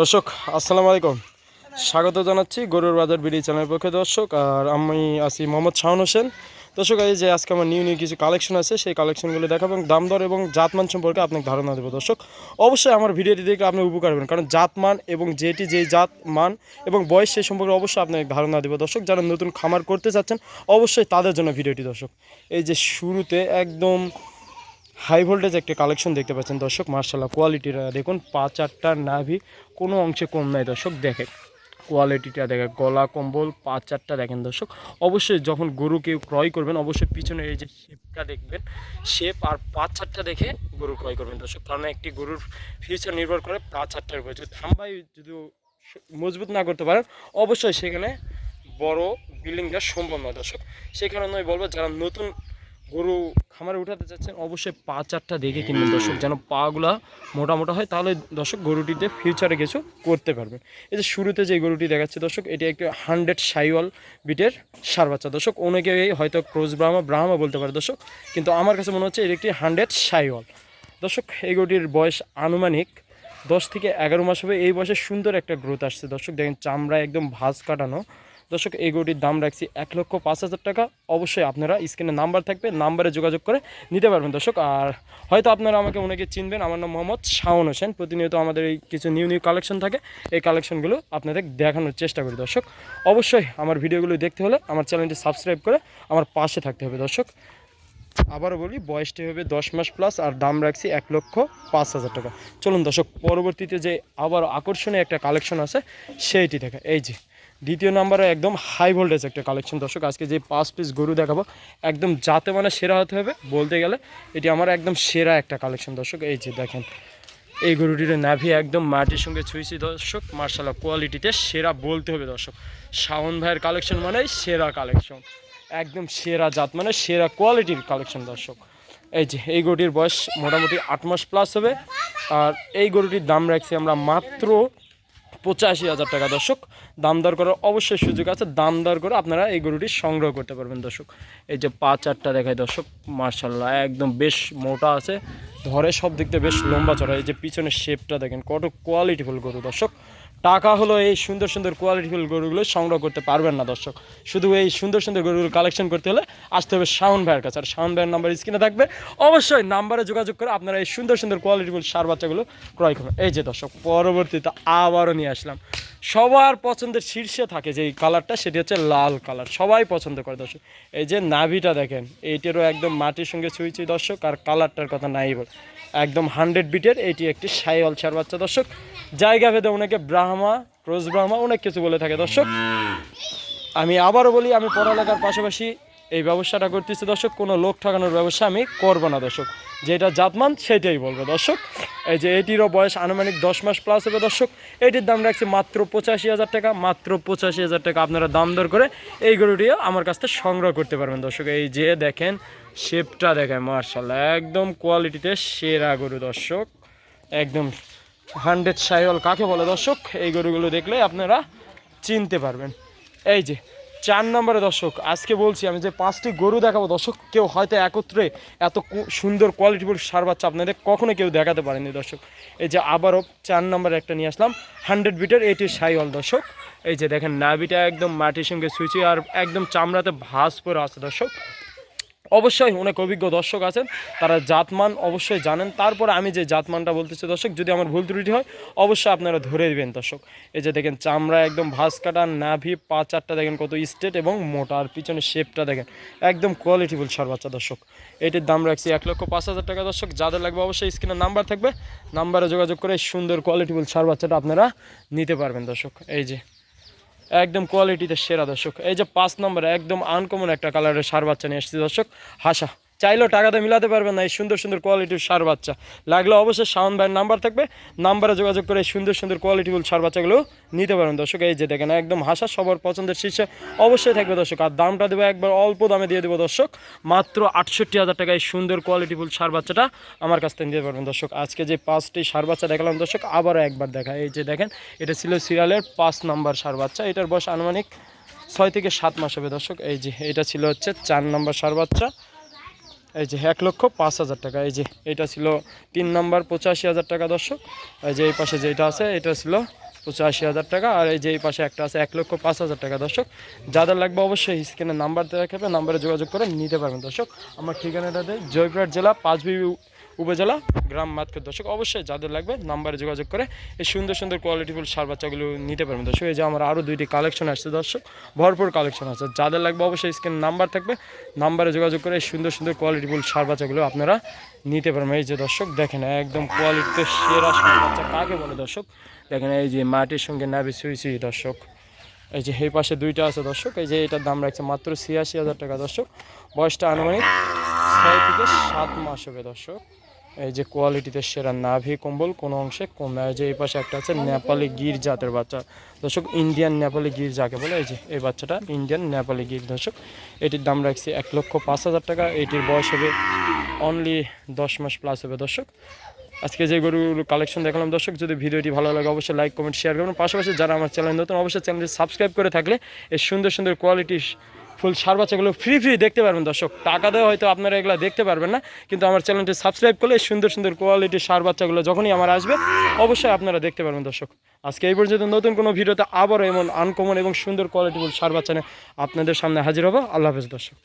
দর্শক, আসসালামু আলাইকুম। স্বাগত জানাচ্ছি গরুর বাজার বিডি চ্যানেলের পক্ষে দর্শক, আর আমি আছি মোহাম্মদ শাহন হোসেন। দর্শক, এই যে আজকে আমার নিউ নিউ কিছু কালেকশন আছে, সেই কালেকশনগুলো দেখাবো এবং দাম দর এবং জাতমান সম্পর্কে আপনাকে ধারণা দেবো। দর্শক, অবশ্যই আমার ভিডিওটি দেখলে আপনি উপকার হবেন, কারণ জাতমান এবং যেটি যেই জাত মান এবং বয়স সেই সম্পর্কে অবশ্যই আপনাকে ধারণা দেবো। দর্শক, যারা নতুন খামার করতে চাচ্ছেন, অবশ্যই তাদের জন্য ভিডিওটি দর্শক। এই যে শুরুতে একদম হাই ভোল্টেজ একটা কালেকশন দেখতে পাচ্ছেন। দর্শক, মার্শাল্লাহ কোয়ালিটিটা দেখুন, পাঁচ আটটা নাভি, কোনো অংশে কম নাই। দর্শক দেখে কোয়ালিটিটা দেখেন, গলা কম্বল, পাঁচ চারটা দেখেন। দর্শক, অবশ্যই যখন গরু কেউ ক্রয় করবেন, অবশ্যই পিছনে এই যে শেপটা দেখবেন শেপ আর পাঁচ চারটা দেখে গরু ক্রয় করবেন। দর্শক কারণ একটি গরুর ফিউচার নির্ভর করে পাঁচ চারটার উপরে। যদি থাম্বাই যদি মজবুত না করতে পারেন, অবশ্যই সেখানে বড় বিল্ডিং দেওয়া সম্ভব নয়। দর্শক সেই কারণে আমি বলব, যারা নতুন গরু খামারে উঠাতে চাচ্ছেন, অবশ্যই পা চারটা দেখে কিনবেন দর্শক। যেন পাগুলা মোটা মোটা হয়, তাহলে দর্শক গরুটিতে ফিউচারে কিছু করতে পারবেন। এই যে শুরুতে যে গরুটি দেখাচ্ছে দর্শক, এটি একটি হান্ড্রেড সাইওয়াল বিটের সার বাচ্চা। দর্শক অনেকে হয়তো ক্রোজ ব্রাহ্মা ব্রাহ্মা বলতে পারে দর্শক, কিন্তু আমার কাছে মনে হচ্ছে এটি একটি হান্ড্রেড সাইওয়াল। দর্শক, এই গরুটির বয়স আনুমানিক দশ থেকে এগারো মাস হবে। এই বয়সে সুন্দর একটা গ্রোথ আসছে দর্শক। দেখেন চামড়া একদম ভাঁজ কাটানো দর্শক, এই গরুটির দাম রাখছি এক লক্ষ পাঁচ হাজার টাকা। অবশ্যই আপনারা স্ক্রিনে নাম্বার থাকবে, নাম্বারে যোগাযোগ করে নিতে পারবেন দর্শক। আর হয়তো আপনারা আমাকে অনেকে চিনবেন, আমার নাম মোহাম্মদ শাওন হোসেন। প্রতিনিয়ত আমাদের এই কিছু নিউ নিউ কালেকশন থাকে, এই কালেকশনগুলো আপনাদের দেখানোর চেষ্টা করি দর্শক। অবশ্যই আমার ভিডিওগুলো দেখতে হলে আমার চ্যানেলটি সাবস্ক্রাইব করে আমার পাশে থাকতে হবে দর্শক। আবারও বলি, বয়সটি হবে দশ মাস প্লাস আর দাম রাখছি এক লক্ষ পাঁচ হাজার টাকা। চলুন দর্শক, পরবর্তীতে যে আবার আকর্ষণীয় একটা কালেকশন আছে, সেইটি দেখা। এই যে দ্বিতীয় নাম্বারে একদম হাই ভোল্টেজ একটা কালেকশন দর্শক, আজকে যে পাঁচ পিস গরু দেখাবো, একদম যাতে মানে সেরা হতে হবে, বলতে গেলে এটি আমার একদম সেরা একটা কালেকশন দর্শক, এই যে দেখেন, এই গরুটির নাভি একদম মাটির সঙ্গে ছুঁয়েছি দর্শক, মার্শাল্লাহ কোয়ালিটিতে সেরা বলতে হবে দর্শক। শাওন ভাইয়ের কালেকশন মানেই সেরা কালেকশন একদম সেরা জাত মানে সেরা কোয়ালিটির কালেকশন দর্শক। এই যে, এই গরুটির বয়স মোটামুটি আট মাস প্লাস হবে। আর এই গরুটির দাম রাখছি আমরা মাত্র পঁচাশি হাজার টাকা, দর্শক। দাম দর করার অবশ্যই সুযোগ আছে। দাম দর করে আপনারা এই গরুটি সংগ্রহ করতে পারবেন, দর্শক। এই যে পা চারটা দেখায় দর্শক। মার্শাল্লাহ, একদম বেশ মোটা আছে। ধরে সব দিক বেশ লম্বা চড়া। এই যে পিছনের শেপটা দেখেন, কত কোয়ালিটিফুল গরু, দর্শক। টাকা হলো এই সুন্দর সুন্দর কোয়ালিটিফুল গরুগুলো সংগ্রহ করতে পারবেন না দর্শক। শুধু এই সুন্দর সুন্দর গরুগুলো কালেকশন করতে হলে আসতে হবে শাওন ভাইয়ের কাছে। আর শাওন ভাইয়ের নাম্বার স্ক্রিনে থাকবে। অবশ্যই নাম্বারে যোগাযোগ করে আপনারা এই সুন্দর সুন্দর কোয়ালিটিফুল সার বাচ্চাগুলো ক্রয় করবেন। এই যে দর্শক, পরবর্তীতে আবারও নিয়ে আসলাম। সবার পছন্দের শীর্ষে থাকে যে কালারটা সেটি হচ্ছে লাল কালার সবাই পছন্দ করে দর্শক। এই যে নাভিটা দেখেন এইটারও একদম মাটির সঙ্গে ছুঁই ছুঁই দর্শক, আর কালারটার কথা নাই বল। একদম হান্ড্রেড বিটের, এটি একটি সাইওয়াল ছাড় বাচ্চা, দর্শক। জায়গা ভেদে অনেকে ব্রাহ্মা ক্রোজ ব্রাহ্মা, অনেক কিছু বলে থাকে, দর্শক। আমি আবারও বলি, আমি পড়ালেখার পাশাপাশি এই ব্যবসাটা করতেছি, দর্শক। কোনো লোক ঠকানোর ব্যবসা আমি করব না, দর্শক। যেটা জাতমান, সেটাই বলব, দর্শক। এই যে এটিরও বয়স আনুমানিক দশ মাস প্লাস হবে, দর্শক। এটির দাম রাখছি মাত্র পঁচাশি হাজার টাকা, মাত্র পঁচাশি হাজার টাকা আপনারা দাম দর করে এই গরুটিও আমার কাছ থেকে সংগ্রহ করতে পারবেন, দর্শক। এই যে দেখেন শেপটা দেখায়, মার্শাল্লাহ। একদম কোয়ালিটিতে সেরা গরু, দর্শক। একদম হান্ড্রেড সাইওয়াল কাকে বলে, দর্শক? এই গরুগুলো দেখলে আপনারা চিনতে পারবেন। এই যে, চার নম্বরে, দর্শক, আজকে বলছি আমি যে পাঁচটি গরু দেখাবো, দর্শক, কেউ হয়তো একত্রে এত সুন্দর কোয়ালিটিফুল সার বাচ্চা আপনাদের কখনো কেউ দেখাতে পারেনি, দর্শক। এই যে, আবারও চার নম্বরে একটা নিয়ে আসলাম, হান্ড্রেড বিটের এটি সাইওয়াল, দর্শক। এই যে, দেখেন, নাভিটা একদম মাটির সঙ্গে সুইচি আর একদম চামড়াতে ভাঁজ পরে আছে, দর্শক। অবশ্যই অনেক অভিজ্ঞ দর্শক আছেন, তারা জাতমান অবশ্যই জানেন। তারপর আমি যে জাতমানটা বলতেছি দর্শক, যদি আমার ভুল ত্রুটি হয়, অবশ্যই আপনারা ধরে দেবেন দর্শক। এই যে দেখেন চামড়া একদম ভাস কাটা, নাভি পা চারটা দেখেন কত স্টেট এবং মোটা, আর পিছনে শেপটা দেখেন একদম কোয়ালিটিফুল সার বাচ্চা দর্শক। এটির দাম রাখছি এক লক্ষ পাঁচ হাজার টাকা দর্শক, যাদের লাগবে অবশ্যই স্ক্রিনে নাম্বার থাকবে। নাম্বারে যোগাযোগ করে সুন্দর কোয়ালিটিফুল সার বাচ্চাটা আপনারা নিতে পারবেন দর্শক। এই যে একদম কোয়ালিটিতে সেরা দর্শক। এই যে পাঁচ নম্বরে একদম আনকমন একটা কালারের সার বাচ্চা নিয়ে এসেছি দর্শক। হাসা। চাইলেও টাকাতে মিলাতে পারবেন না এই সুন্দর সুন্দর কোয়ালিটির সার বাচ্চা। লাগলে অবশ্যই শাওন ভাইয়ের নাম্বার থাকবে, নাম্বারে যোগাযোগ করে এই সুন্দর সুন্দর কোয়ালিটিফুল সার বাচ্চাগুলো নিতে পারেন দর্শক, এই যে দেখেন, একদম হাসা, সবার পছন্দের শীর্ষে অবশ্যই থাকবে দর্শক। আর দামটা দেবো একবার অল্প দামে দিয়ে দেবো দর্শক। মাত্র আটষট্টি হাজার টাকা এই সুন্দর কোয়ালিটিফুল সার বাচ্চাটা আমার কাছ থেকে নিতে পারবেন দর্শক। আজকে যে পাঁচটি সার বাচ্চা দেখালাম দর্শক, আবারও একবার দেখা। এই যে দেখেন, এটা ছিল সিরিয়ালের পাঁচ নাম্বার সার বাচ্চা। এটার বয়স আনুমানিক ছয় থেকে সাত মাস হবে দর্শক। এই যে, এটা ছিল হচ্ছে চার নাম্বার সার বাচ্চা। এই যে এক লক্ষ পাঁচ হাজার টাকা। এই যে এটা ছিল তিন নাম্বার পঁচাশি হাজার টাকা দর্শক। এই যে এই পাশে যেটা আছে, এটা ছিল পঁচাশি হাজার টাকা। আর এই যে এই পাশে একটা আছে, এক লক্ষ পাঁচ হাজার টাকা দর্শক। যাদের লাগবে অবশ্যই স্ক্রিনে নাম্বার দেওয়া থাকবে, নাম্বারে যোগাযোগ করে নিতে পারবেন দর্শক। আমার ঠিকানাটা দেয় জয়পুরহাট জেলা পাঁচবিবি উপজেলা গ্রাম মাতকর দর্শক, অবশ্যই যাদের লাগবে নাম্বারে যোগাযোগ করে এই সুন্দর সুন্দর কোয়ালিটিফুল সার বাচ্চাগুলো নিতে পারবেন। দর্শক, এই যে আমার আরও দুইটি কালেকশন আসছে দর্শক, ভরপুর কালেকশন আছে। যাদের লাগবে অবশ্যই স্ক্রিন নাম্বার থাকবে, নাম্বারে যোগাযোগ করে এই সুন্দর সুন্দর কোয়ালিটিফুল সার বাচ্চাগুলো আপনারা নিতে পারবেন। এই যে দর্শক, দেখেন একদম কোয়ালিটিতে সেরা সার বাচ্চা কাকে বলে দর্শক? দেখেন এই যে মাটির সঙ্গে নাবি সুই সুই দর্শক। এই যে এই পাশে দুইটা আছে দর্শক, এই যে এটার দাম রাখছে মাত্র ছিয়াশি হাজার টাকা দর্শক। বয়সটা আনুমানিক ছয় থেকে সাত মাস হবে দর্শক। এই যে কোয়ালিটিতে সেরা নাভি কম্বল, কোনো অংশে কম যে এই পাশে একটা আছে নেপালি গির জাতের বাচ্চা। দর্শক, ইন্ডিয়ান নেপালি গির যাকে বলে, এই যে এই বাচ্চাটা ইন্ডিয়ান নেপালি গির। দর্শক, এটির দাম রাখছি এক লক্ষ পাঁচ হাজার টাকা। এটির বয়স হবে অনলি দশ মাস প্লাস হবে। দর্শক, আজকে যে গরুগুলো কালেকশন দেখালাম। দর্শক, যদি ভিডিওটি ভালো লাগে, অবশ্যই লাইক কমেন্ট শেয়ার করবেন পাশাপাশি যারা আমার চ্যানেল নতুন, অবশ্যই চ্যানেলটি সাবস্ক্রাইব করে থাকলে এই সুন্দর সুন্দর কোয়ালিটি ফুল সার বাচ্চাগুলো ফ্রি ফ্রি দেখতে পারবেন দর্শক। টাকা দেওয়া হয়তো আপনারা এগুলো দেখতে পারবেন না, কিন্তু আমার চ্যানেলটি সাবস্ক্রাইব করলে সুন্দর সুন্দর কোয়ালিটির সার বাচ্চাগুলো যখনই আমার আসবে, অবশ্যই আপনারা দেখতে পারবেন দর্শক। আজকে এই পর্যন্ত নতুন কোনো ভিডিওতে আবারও এমন আনকমন এবং সুন্দর কোয়ালিটিফুল সার বাচ্চা নিয়ে আপনাদের সামনে হাজির হব। আল্লাহ হাফেজ দর্শক।